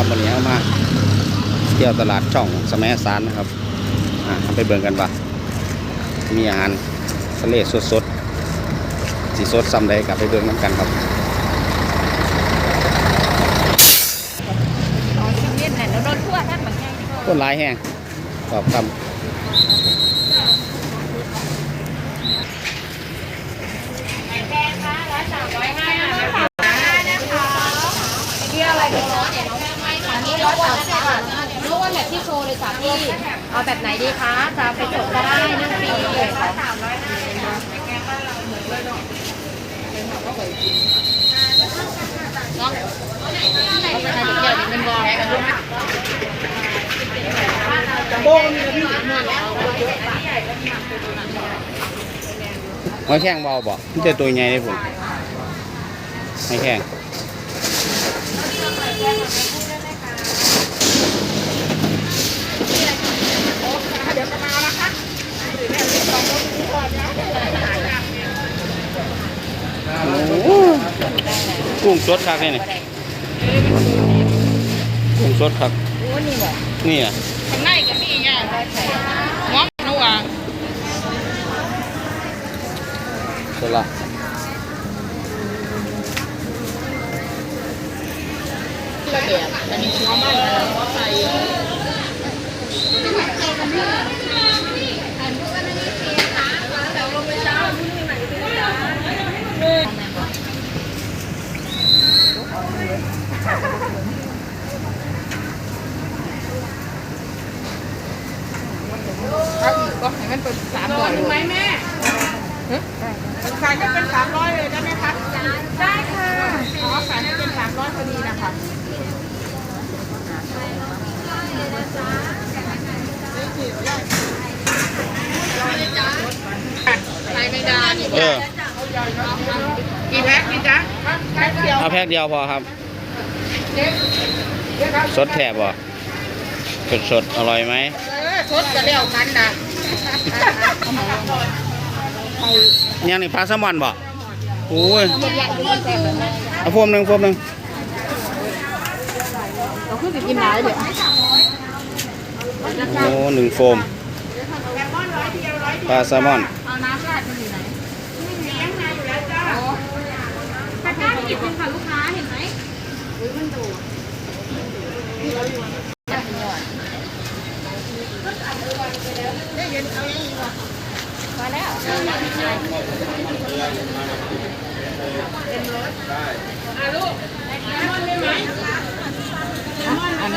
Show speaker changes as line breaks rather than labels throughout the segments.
ครับวันนี้เอามาเที่ยวตลาดช่องสมัยสารนะครับอ่าเอาไปเบิ่งกันว่ามีอาหารทะเลสดๆสีสดซ้ำใดกลับไปเบิ่งน้ำกันครับ
อ๋อชีวิตเนี่ยเราโดนทั่วท่านบางแง่ที่
ต้นหลายแห้งตอบค
แพงค่ะร้อยสามร้อยห้านะคะนี่อะไรดีเนาะอันนี้ร้อยสามสิบบาทรู้ว่าแบบที่ โชว์เลยจ้ะพี่ เอาแบบไหนดีคะจะไปสดก็ได้นึ่งฟรีร้อยสามร้อยห้าเนาะเอาไปทานเดี๋ยวเดี๋ยวมันบอลำ
หอยแข้งเบาบ่มันจะตัวใหญ่เลยผมหอยแข้ง โอ้กุ้งสดครับนี่นี่กุ้งสดครับ
โอ้นี่บอก
นี่อะ
ข้างในก็มีไงงอมนัว
สดละ
ระเบียบอันนี้หัวมันหัวไฟ
เอาอีกก็ให้มันเป็นสามร้อยไหมแม่ขายให้เป็นสามร้อยเลยได้ไหมคะได้ค่ะขอขายให้เป็นสามร้อยพอดีนะคะ ใส่ไม่ได้นี่
เออ
กี่แพ็คนี่จ๊ะแพ็คเดียว
เอาแพ็คเดียวพอครับ สดแถบบ่สดสดๆอร่อยไหม
เออสดก็เลี้ยวกันนะ
ยังนี่ปลาแซลมอนบ่โอ้ยเอาพวมหนึ่งพวมหนึ่ง
เราขึ้นไปกินไหนเดี๋ยว
โอ้หนึ่งโฟมปลาแซลมอน
เอาน้ำราดมันอยู่ไหน
ตะกร้าหยิบเป็นค่ะลูกค้าเห็นไหม
อันนี้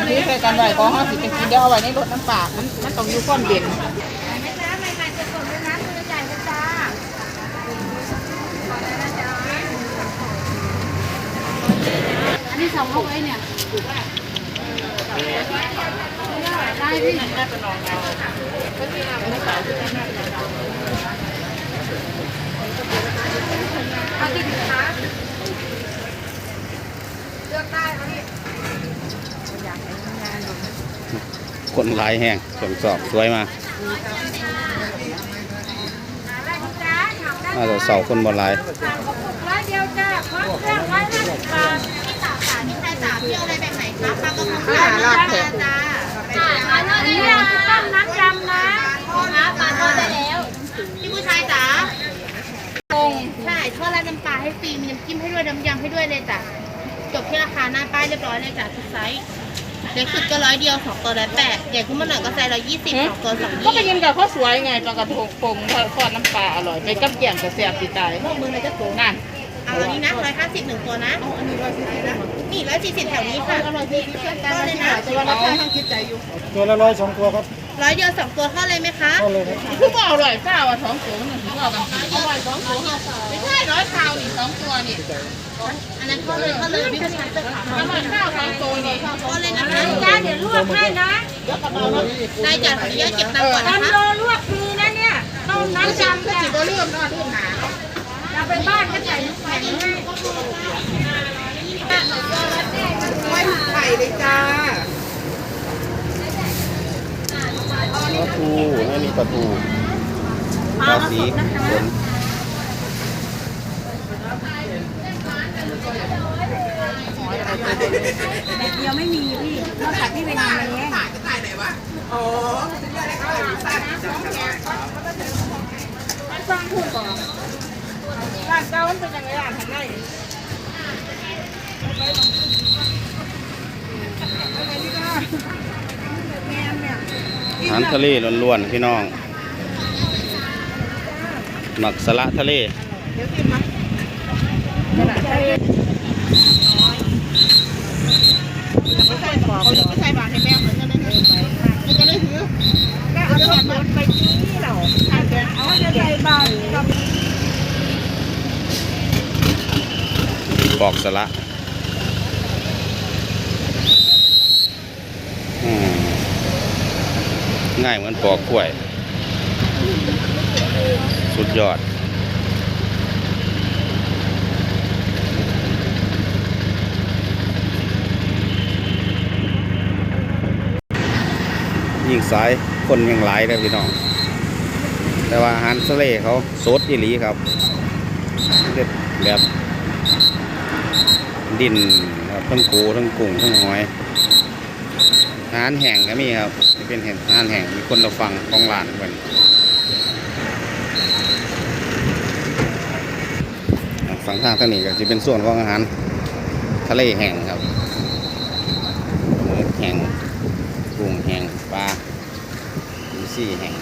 ที่ใส่กันไหว้ก็ห้าสิบเป็นกินเดียวเอาไว้ในรถน้ำปลามันมันต้องอยู่ความเด่น
ไม่จ้าไม่ขายสดๆเลยนะคือจ่ายนะจ้าอันนี้สองลูกไอ้เนี่ยได้พี่เอาที่ถึงคะเลือกได้ค่ะพี่
คนหลายแห้งสมสอบสวยมาก
อะไรนะจ๊ะถามได้
น่าจะเสาคนบ่หลาย
สั่งกระปุกร้อยเดียวจ้าพร้อมเครื่องร้อยห้าสิบบาทนี่สาวสาวนี่ใครสาวเที่ยวอะไรแบบไหนคะปลากระพง
อ่าลาดเผ็ด
จ้าจ้าปลาทอดได้แล้วต้มน้ำยำนะนะปลาทอดได้แล้วพี่ผู้ชายจ๋าตรงใช่ทอดราดน้ำปลาให้ฟรีมีน้ำจิ้มให้ด้วยน้ำยำให้ด้วยเลยจ้ะจบที่ราคาหน้าป้ายเรียบร้อยเลยจ้ะทุกไซส์ เล็กสุดก็ร้อยเดียวสองตัวร้อยแปดใหญ่ขึ้นมาหน่อยก็ไซส์ร้อยยี่สิบสองตัวสอง
ก็
ยี่
ไปกินกับข้าวสวยไงปลากระทงปงทอดน้ำปลาอร่อยไปกับแกงกระเสียบตีตาย
พวกมือเลยจะตัว
นั่น
เอาอันนี้นะร้อยห้าสิบหนึ่งตัวนะเอาอันนี้ร้อยสี่สิบนะนี่ร้อยสี่สิบแถวนี้ค่ะอร่อยดีเพื่อนกันเลยนะ
แต่ว่าราคาทั้งคิดใจอยู่
ตัวละร้อยสองตัวครับ
ร้อยเดียวสองตัวเท่าเลยไหมคะ
ก็เลยครับ
คือว่าอร่อยเจ้าอะสองตัวนี่คือว่ากันอร่อยสองตัวไม่ใช่ร้อยข้าวนี่สองตัวนี่
อันนั้นเท่าเลยเท่าเลยพี่ผู้ชายเสื้อขาว
อร่อยข้าวสองตัวนี่
เท่าเลยนะคะจ้าเดี๋ยวลวกให้นะได้จ้ะขออนุญาตเก็บตังค์ก่อนนะคะ
ลวกฟรีนะเนี่ยต้มน้ำจำก็จิบเริ่มนอนที่หนา
เราไปบ้านก็ใส่น้ำแข็งให้
ไม่ไข่เลยจ้า
ป ลาทูนี่มีปลาทูปลาสีฝน
แบบเดียวไม่มีพี่นอกจากที่ไปทำเอง
ฟังพูดก่อนร้านเก่ามันเป็นยังไงร้านข้างใน
อาหารทะเลล้วนๆพี่น้องหมักสละทะเล
เดี๋ยวกินมาไม่ใส่ปอกไม่ใส่บาทให้แม่เหมือนกันเลยมันจะได้ถือก็เอาหารทะเลล้วนๆพี่น้อง หมักสละทะเล
ปอกสละอืม ง่ายเหมือนปอกกล้วย สุดยอด ยิ่งสายคนยังหลายเลยพี่น้อง แต่ว่าอาหารทะเลเขาสดอีหลีครับเด็ดแบบดินครับทั้งปูทั้งกุ้งทั้งหอยอาหารแห้งก็มีครับ เป็นเห็นอาหารแห้งมีคนเราฟังของร้านเพิ่นอะฝั่งทางทางนี้ก็จะเป็นส่วนของอาหาร ทะเลแห้งครับหมูแห้งกุ้งแห้งปลาดีซี่แห้ง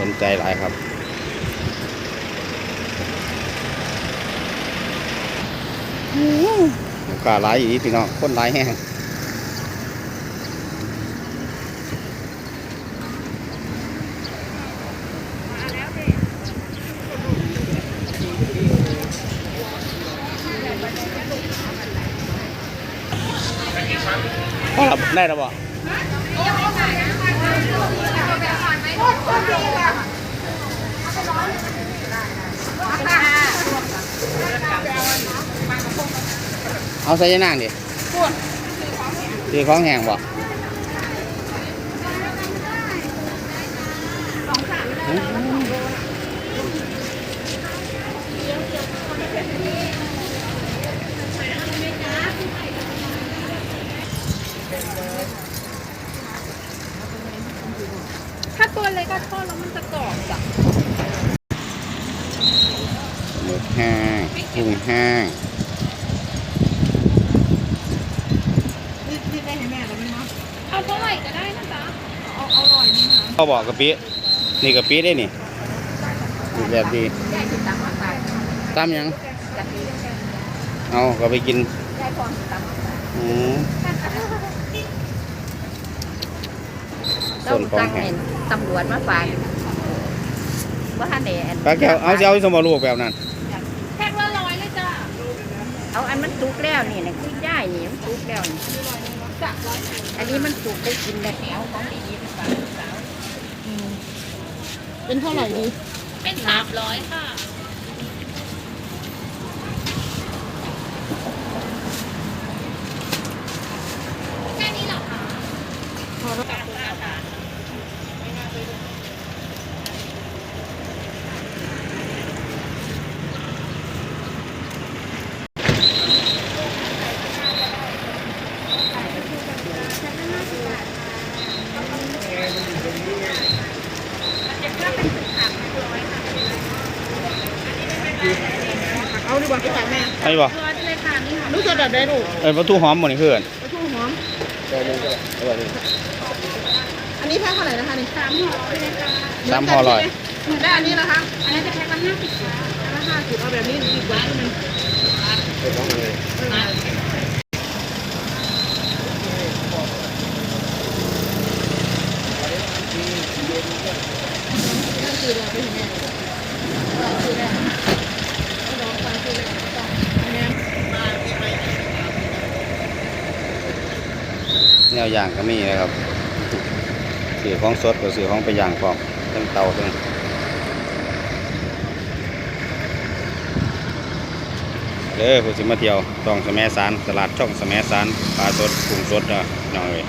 สนใจหลายครับ ลูกค้าหลายอีพี่น้องคนหลายแห้งพอครับได้แล้วบ่ เอาใส่ยานางดิซื้อของแห้งบ่หืม
ถ้าตัวเล็กก็ทอดแล้วมันจะกรอบจ้ะ
หมึกแห้งกุ้งแห้ง
นี่นี่ได้ให้แม่แล้วมั้ยเนาะ
เอาเท่าไหร่ก็ได้นะจ๊ะ
เอาเอาอร่อยนี่นะ
เขาบอกกะปินี่กะปิได้นี่นี่แบบดี
ได้ติดตามมาตาย
ตามหยัง
จากนี้
เอาก็ไปกิน
ได้พร้อมตาม
อืม
ต้
ส่
อ
วน
ง
ของ
ตั้ง
แห้
เห็
ง
นตำรวจมาฝากว่าท่านเห็น
ปลาแก้วเอาสิเอาสมรูปแบบนั้น
แพ็คละร้อยเลยจ้ะ
เอาอันมันสุกแล้วนี่นะคุยได้นี่มันสุกแล้วนี่อันนี้มันสุกได้กินแล้วของดีๆมาฝากลูกสาว
เป็นเท่าไหร่ดี
เป็นสามร้อยค่ะ เอา
ดีกว่าไปฝากแม่
ไอ้บ่
ร้อยเลยค่ะนี่ค่ะ
รู้จักแบบได้ลูก
เอ้ยประตูหอมหมดนี่คือกัน
กระทู้หอมอันนี้แพ็คเท่าไหร่นะคะนี่
สามห่อเลยค่ะ
สามห่อร้อย
ได้อันนี้นะคะ
อันนี้จะแพ็คละห้าสิบค่ะ
อันละห้าสิบเอาแบบนี้ดีกว่าใช่ไหม อ
ย่างก็มีนะครับสื่อของสดกับสื่อของไปอย่างกองทั้งเตาทั้งเด้อผู้สิมาเที่ยวต้องสมสารตลาดช่องสมสารปลาสดกุ้งสดนะหน่อย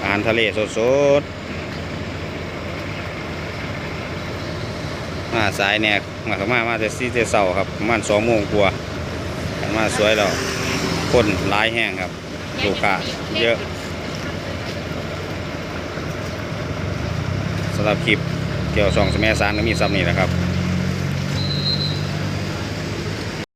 อาหารทะเลสดสดมาสายเนี่ยมาสมามาจะซีเจเสาครับประมาณสองโมงกว่ามาสวยแล้วคนร้ายแห้งครับลูกค้าเยอะ สำหรับคลิปเกี่ยวสองสมัยสารก็มีซับนี่นะครับ